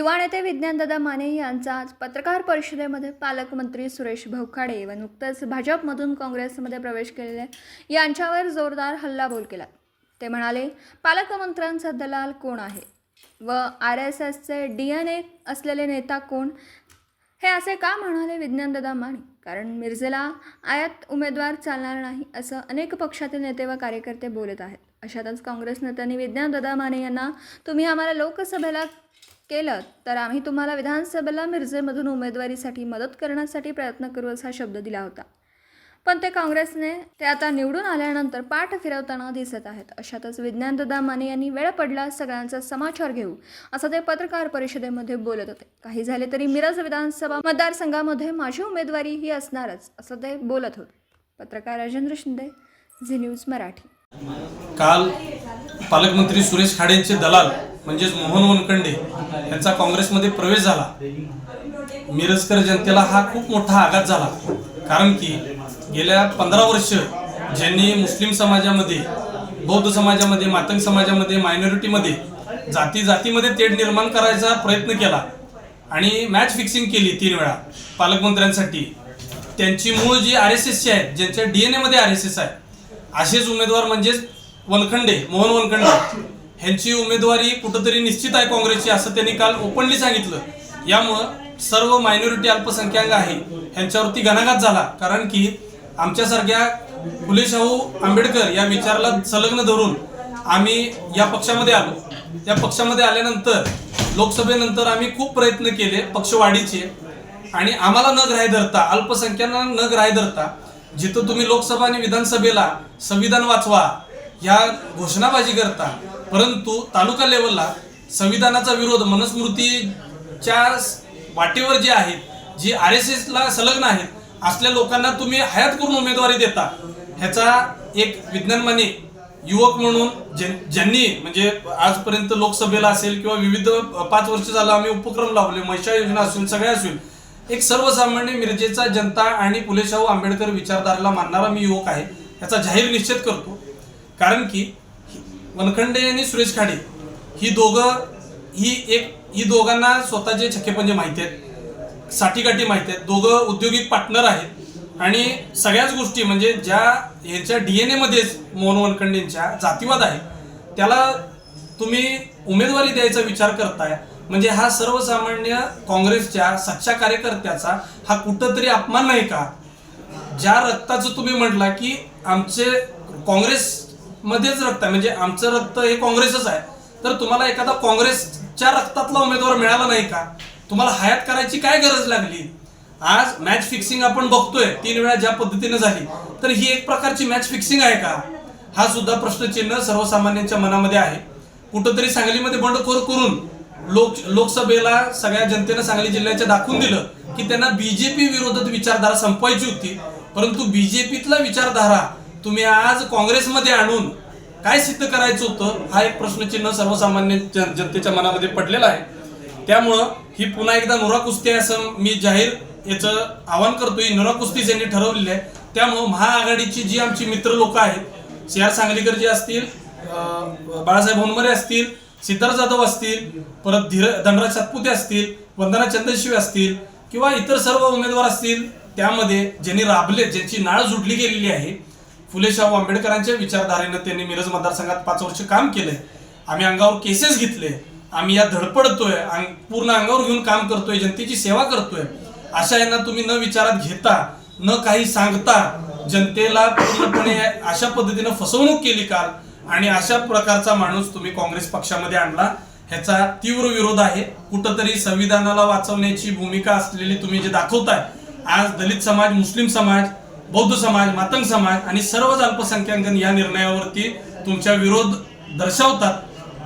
युवा नेते विज्ञानदादा माने यांचा आज पत्रकार परिषदेमध्ये पालकमंत्री सुरेश भवखाडे व नुकतंच भाजपमधून काँग्रेसमध्ये प्रवेश केलेले यांच्यावर जोरदार हल्लाबोल केला. ते म्हणाले पालकमंत्र्यांचा दलाल कोण आहे? व आर एस एसचे डी एन ए असलेले नेता कोण? हे असे का म्हणाले विज्ञानदादा माने? कारण मिर्झेला आयात उमेदवार चालणार नाही असं अनेक पक्षातील नेते व कार्यकर्ते बोलत आहेत. अशातच काँग्रेस नेत्यांनी विज्ञानदादा माने यांना तुम्ही आम्हाला लोकसभेला केलं तर आम्ही तुम्हाला विधानसभेला मिरजेमधून उमेदवारीसाठी मदत करण्यासाठी प्रयत्न करू असा शब्द दिला होता. पण ते काँग्रेसने ते आता निवडून आल्यानंतर पाठ फिरवताना दिसत आहेत. अशातच विज्ञानदादा माने यांनी वेळ पडला सगळ्यांचा समाचार घेऊ असं ते पत्रकार परिषदेमध्ये बोलत होते. काही झाले तरी मिरज विधानसभा मतदारसंघामध्ये माझी उमेदवारी ही असणारच असं ते बोलत होते. पत्रकार राजेंद्र शिंदे झी न्यूज मराठी. काल पालकमंत्री सुरेश खाडेंचे दलाल म्हणजेच मोहन वनखंडे यांचा काँग्रेसमध्ये प्रवेश झाला. मिरजकर जनतेला हा खूप मोठा आघात झाला. कारण की गेल्या पंधरा वर्ष ज्यांनी मुस्लिम समाजामध्ये बौद्ध समाजामध्ये मातंग समाजामध्ये मायनॉरिटीमध्ये जाती जातीमध्ये तेढ निर्माण करायचा प्रयत्न केला आणि मॅच फिक्सिंग केली तीन वेळा पालकमंत्र्यांसाठी. त्यांची मूळ जी आर एस एसची आहेत ज्यांच्या डी एन एमध्ये आर एस एस आहे असेच उमेदवार म्हणजेच वनखंडे मोहन वनखंडे. ह्यांची उमेदवारी कुठंतरी निश्चित आहे काँग्रेसची असं त्यांनी काल ओपनली सांगितलं. यामुळं सर्व मायनॉरिटी अल्पसंख्याक आहे ह्यांच्यावरती घणाघात झाला. कारण की आमच्यासारख्या फुले शाहू आंबेडकर या विचाराला संलग्न धरून आम्ही या पक्षामध्ये आलो. या पक्षामध्ये आल्यानंतर लोकसभेनंतर आम्ही खूप प्रयत्न केले पक्षवाढीचे. आणि आम्हाला न ग्राह्य धरता अल्पसंख्यांना न ग्राह्य धरता जिथं तुम्ही लोकसभा आणि विधानसभेला संविधान वाचवा ह्या घोषणाबाजी करता परंतु तालुका लेवलला संविधानाचा विरोध मनस्मृतीच्या वाटेवर जे आहेत जी आर एस एसला संलग्न आहेत असल्या लोकांना तुम्ही हयात करून उमेदवारी देता ह्याचा एक विज्ञानमाने युवक म्हणून ज्यां- ज्यांनी म्हणजे आजपर्यंत लोकसभेला असेल किंवा विविध पाच वर्ष झालं आम्ही उपक्रम लावले महिषा योजना असेल सगळ्या असेल एक सर्वसामान्य मिरजेचा जनता आणि पुलेशाहू आंबेडकर विचारधारेला मानणारा मी युवक आहे याचा जाहीर निश्चित करतो. कारण की वनखंडे आणि सुरेश खाडे ही दोघं ही एक ही दोघांना स्वतःचे छक्केपंजे माहिती आहेत. साठीकाठी माहिती आहेत. दोघं औद्योगिक पार्टनर आहेत. आणि सगळ्याच गोष्टी म्हणजे ज्या ह्यांच्या एन एमध्येच मोहन वनखंडेंच्या जातीवाद आहे त्याला तुम्ही उमेदवारी द्यायचा विचार करताय. म्हणजे हा सर्वसामान्य काँग्रेसच्या सच्च्या कार्यकर्त्याचा हा कुठंतरी अपमान नाही का? ज्या रक्ताचं तुम्ही म्हटला की आमचे काँग्रेस मध्येच रक्त आहे. म्हणजे आमचं रक्त हे काँग्रेसच आहे. तर तुम्हाला एखादा काँग्रेसच्या रक्तातला उमेदवार मिळाला नाही का? तुम्हाला हयात करायची काय गरज लागली? आज मॅच फिक्सिंग आपण बघतोय. तीन वेळा ज्या पद्धतीने झाली. तर ही एक प्रकारची मॅच फिक्सिंग आहे का? हा सुद्धा प्रश्नचिन्ह सर्वसामान्यांच्या मनामध्ये आहे. कुठंतरी सांगलीमध्ये बंडखोर करून लोक लोकसभेला सगळ्या जनतेनं सांगली जिल्ह्याच्या दाखवून दिलं की त्यांना बीजेपी विरोधात विचारधारा संपवायची होती. परंतु बीजेपीतला विचारधारा तुम्ही आज काँग्रेसमध्ये आणून काय सिद्ध करायचं होतं हा एक प्रश्नचिन्ह सर्वसामान्य जन- जनतेच्या मनामध्ये पडलेला आहे. त्यामुळं ही पुन्हा एकदा नुरा कुस्ती आहे असं मी जाहीर याचं आवाहन करतोय. नुरा कुस्तीच यांनी ठरवलेली आहे त्यामुळं महाआघाडीची जी आमची मित्र लोक आहेत सी आर सांगलीकर जे असतील बाळासाहेब होनमरे असतील सिद्धार्थ जाधव असतील परत धीर धनराज सातपुते असतील वंदना चंद्रशिवे असतील किंवा इतर सर्व उमेदवार असतील त्यामध्ये ज्यांनी राबले ज्यांची नाळ जुडली गेलेली आहे फुले शाहू आंबेडकरांच्या विचारधारेनं त्यांनी मिरज मतदारसंघात पाच वर्ष काम केलंय. आम्ही अंगावर केसेस घेतले. आम्ही या धडपडतोय. पूर्ण अंगावर घेऊन काम करतोय. जनतेची सेवा करतोय. अशा यांना तुम्ही न विचारात घेता न काही सांगता जनतेला पूर्णपणे अशा पद्धतीनं फसवणूक केली काल आणि अशा प्रकारचा माणूस तुम्ही काँग्रेस पक्षामध्ये आणला. ह्याचा तीव्र विरोध आहे. कुठंतरी संविधानाला वाचवण्याची भूमिका असलेली तुम्ही जे दाखवताय आज दलित समाज मुस्लिम समाज बौद्ध समाज मातंग समाज आणि सर्वच अल्पसंख्याकन या निर्णयावरती तुमच्या विरोध दर्शवतात.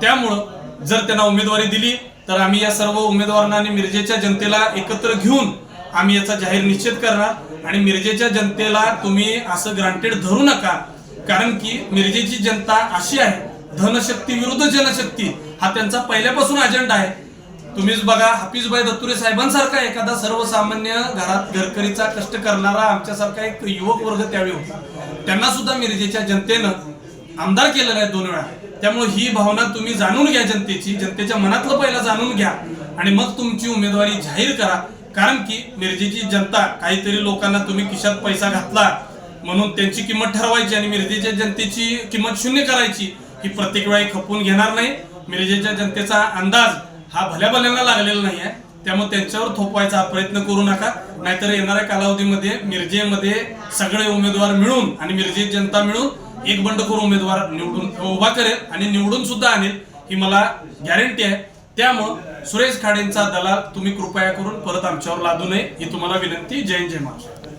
त्यामुळं जर त्यांना उमेदवारी दिली तर आम्ही या सर्व उमेदवारांना आणि मिरजेच्या जनतेला एकत्र घेऊन आम्ही याचा जाहीर निश्चित करणार. आणि मिरजेच्या जनतेला तुम्ही असं ग्रांटेड धरू नका. कारण की मिरजेची जनता अशी आहे धनशक्ती विरुद्ध जनशक्ती हा त्यांचा पहिल्यापासून अजेंडा आहे. तुम्हीच बघा हाफिजभाई दत्तुरे साहेबांसारखा एखादा सर्वसामान्य घरात घरकरीचा कष्ट करणारा आमच्यासारखा एक युवक वर्ग त्यावेळी होता. त्यांना सुद्धा मिरजेच्या जनतेनं आमदार केलेला आहे दोन वेळा. त्यामुळे ही भावना तुम्ही जाणून घ्या जनतेची जनतेच्या मनातलं पहिला जाणून घ्या. आणि मग तुमची उमेदवारी जाहीर करा. कारण की मिरजेची जनता काहीतरी लोकांना तुम्ही खिशात पैसा घातला म्हणून त्यांची किंमत ठरवायची आणि मिरजेच्या जनतेची किंमत शून्य करायची ही प्रत्येक वेळी खपवून घेणार नाही. मिरजेच्या जनतेचा अंदाज हा भल्या भल्यांना लागलेला नाही आहे त्यामुळे त्यांच्यावर थोपवायचा हा प्रयत्न करू नका. नाहीतर येणाऱ्या कालावधीमध्ये मिरजेमध्ये सगळे उमेदवार मिळून आणि मिरजे जनता मिळून एक बंडखोर उमेदवार निवडून उभा करेल आणि निवडून सुद्धा आणेल ही मला गॅरंटी आहे. त्यामुळं सुरेश खाडेंचा दलाल तुम्ही कृपया करून परत आमच्यावर लादू नये ही तुम्हाला विनंती. जय जय महाराष्ट्र.